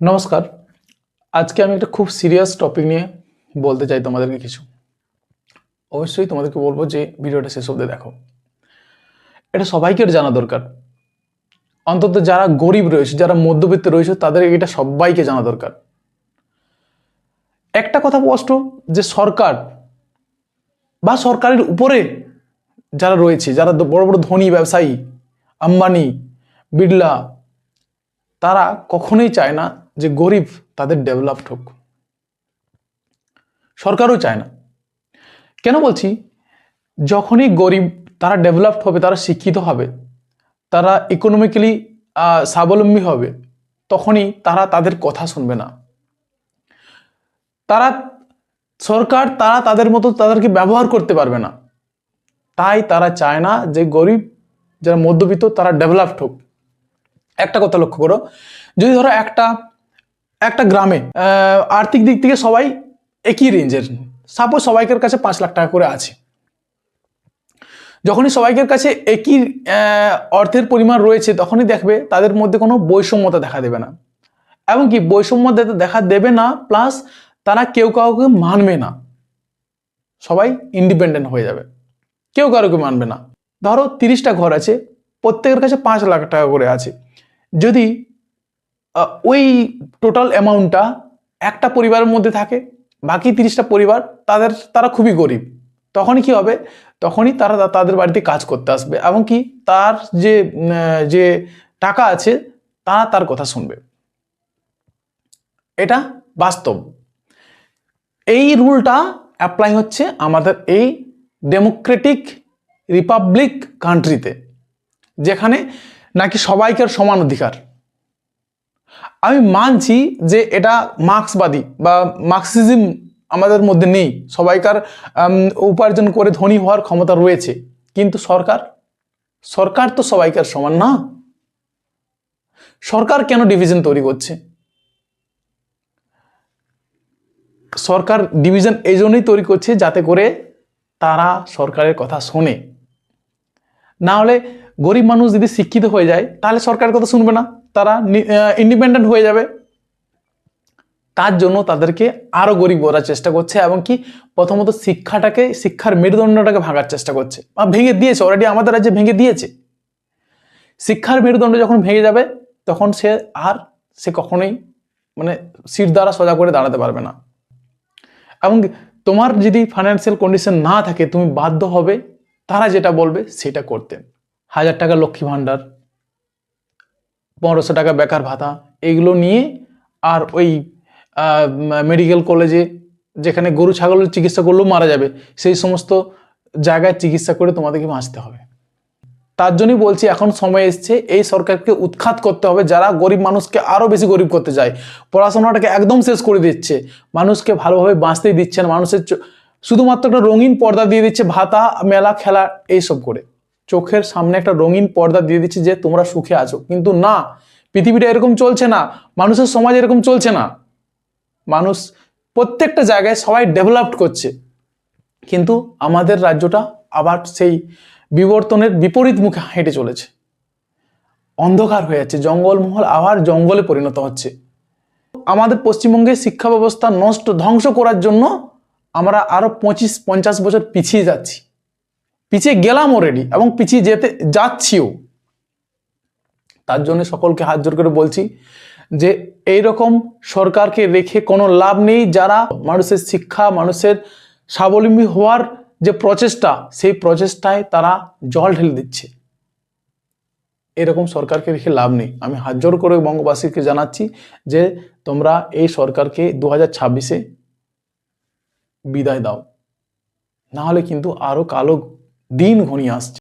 নমস্কার। আজকে আমি একটা খুব সিরিয়াস টপিক নিয়ে বলতে চাই তোমাদেরকে কিছু। অবশ্যই তোমাদেরকে বলব যে ভিডিওটা শেষ অব্দি দেখো। এটা সবাইকে জানা দরকার। অন্তত যারা গরিব রয়েছে, যারা মধ্যবিত্ত রয়েছে, তাদের এটা সবাইকে জানা দরকার। একটা কথা স্পষ্ট, যে সরকার বা সরকারের উপরে যারা রয়েছে, যারা বড় বড় ধনী ব্যবসায়ী, আম্বানি, বিড়লা, তারা কখনোই চায় না যে গরিব তাদের ডেভেলপড হোক। সরকারও চায় না। কেন বলছি? যখনই গরিব তারা ডেভেলপড হবে, তারা শিক্ষিত হবে, তারা ইকোনমিক্যালি স্বাবলম্বী হবে, তখনই তারা তাদের কথা শুনবে না। তারা, সরকার তারা তাদের মতো তাদেরকে ব্যবহার করতে পারবে না। তাই তারা চায় না যে গরিব, যারা মধ্যবিত্ত তারা ডেভেলপড হোক। একটা কথা লক্ষ্য করো। যদি ধরো একটা একটা গ্রামে আর্থিক দিক থেকে সবাই একই রেঞ্জের সাপোজ সবাইকার কাছে পাঁচ লাখ টাকা করে আছে। যখনই সবাইকার কাছে একই অর্থের পরিমাণ রয়েছে, তখনই দেখবে তাদের মধ্যে কোনো বৈষম্যতা দেখা দেবে না। এমনকি বৈষম্য দে- দেখা দেবে না প্লাস তারা কেউ কাউকে মানবে না। সবাই ইন্ডিপেন্ডেন্ট হয়ে যাবে। কেউ কারোকে মানবে না। ধরো তিরিশটা ঘর আছে, প্রত্যেকের কাছে পাঁচ লাখ টাকা করে আছে। যদি ওই টোটাল অ্যামাউন্টটা একটা পরিবারের মধ্যে থাকে, বাকি তিরিশটা পরিবার তাদের, তারা খুবই গরিব। তখনই কি হবে? তখনই তারা তাদের বাড়িতে কাজ করতে আসবে এবং কি তার যে যে টাকা আছে তারা তার কথা শুনবে। এটা বাস্তব। এই রুলটা অ্যাপ্লাই হচ্ছে আমাদের এই ডেমোক্রেটিক রিপাবলিক কান্ট্রিতে যেখানে নাকি সবাইকার সমান অধিকার। আমি মানছি যে এটা মার্ক্সবাদী বা মার্কসিজম আমাদের মধ্যে নেই। সবাইকার উপার্জন করে ধনী হওয়ার ক্ষমতা রয়েছে। কিন্তু সরকার? সরকার তো সবাইকার সমান না। সরকার কেন ডিভিশন তৈরি করছে? সরকার ডিভিশন এই জন্যই তৈরি করছে যাতে করে তারা সরকারের কথা শোনে। না হলে গরিব মানুষ যদি শিক্ষিত হয়ে যায়, তাহলে সরকারের কথা শুনবে না। তারা ইন্ডিপেন্ডেন্ট হয়ে যাবে। তার জন্য তাদেরকে আরও গরিব করার চেষ্টা করছে এবং কি প্রথমত শিক্ষাটাকে, শিক্ষার মেরুদণ্ডটাকে ভাঙার চেষ্টা করছে বা ভেঙে দিয়েছে অলরেডি আমাদের রাজ্যে ভেঙে দিয়েছে। শিক্ষার মেরুদণ্ড যখন ভেঙে যাবে, তখন সে আর সে কখনোই মানে সিট দ্বারা সোজা করে দাঁড়াতে পারবে না। এবং তোমার যদি ফাইন্যান্সিয়াল কন্ডিশন না থাকে, তুমি বাধ্য হবে তারা যেটা বলবে সেটা করতে। হাজার টাকা লক্ষ্মী ভাণ্ডার পনেরোশো টাকা বেকার ভাতা এইগুলো নিয়ে আর ওই মেডিকেল কলেজে যেখানে গরু, ছাগলের চিকিৎসা করলেও মারা যাবে, সেই সমস্ত জায়গায় চিকিৎসা করে তোমাদেরকে বাঁচতে হবে। তার জন্যই বলছি, এখন সময় এসছে, এই সরকারকে উৎখাত করতে হবে, যারা গরিব মানুষকে আরও বেশি গরিব করতে চায়। পড়াশোনাটাকে একদম শেষ করে দিচ্ছে, মানুষকে ভালোভাবে বাঁচতেই দিচ্ছে না, মানুষের শুধুমাত্র একটা রঙিন পর্দা দিয়ে দিচ্ছে, ভাতা, মেলা, খেলা, এইসব করে। চোখের সামনে একটা রঙিন পর্দা দিয়ে দিচ্ছে যে তোমরা সুখে আছো। কিন্তু না, পৃথিবীটা এরকম চলছে না, মানুষের সমাজ এরকম চলছে না। মানুষ প্রত্যেকটা জায়গায় সবাই ডেভেলপড করছে। কিন্তু আমাদের রাজ্যটা আবার সেই বিবর্তনের বিপরীত মুখে হেঁটে চলেছে। অন্ধকার হয়ে যাচ্ছে, জঙ্গলমহল আবার জঙ্গলে পরিণত হচ্ছে। আমাদের পশ্চিমবঙ্গের শিক্ষা ব্যবস্থা নষ্ট, ধ্বংস করার জন্য আমরা আরও পঁচিশ, পঞ্চাশ বছর পিছিয়ে যাচ্ছি। পিছিয়ে গেলাম অলরেডি এবং পিছিয়ে যেতে যাচ্ছিও। তার জন্য সকলকে হাত জোর করে বলছি যে এই রকম সরকারকে রেখে কোনো লাভ নেই, যারা মানুষের শিক্ষা, মানুষের স্বাবলম্বী হওয়ার যে প্রচেষ্টা, সেই প্রচেষ্টায় তারা জল ঢেলে দিচ্ছে। এরকম সরকারকে রেখে লাভ নেই। আমি হাত জোর করে বঙ্গবাসীকে জানাচ্ছি যে তোমরা এই সরকারকে দু হাজার ছাব্বিশে বিদায় দাও। না হলে কিন্তু আরও কালো দিন ঘনিয়ে আসছে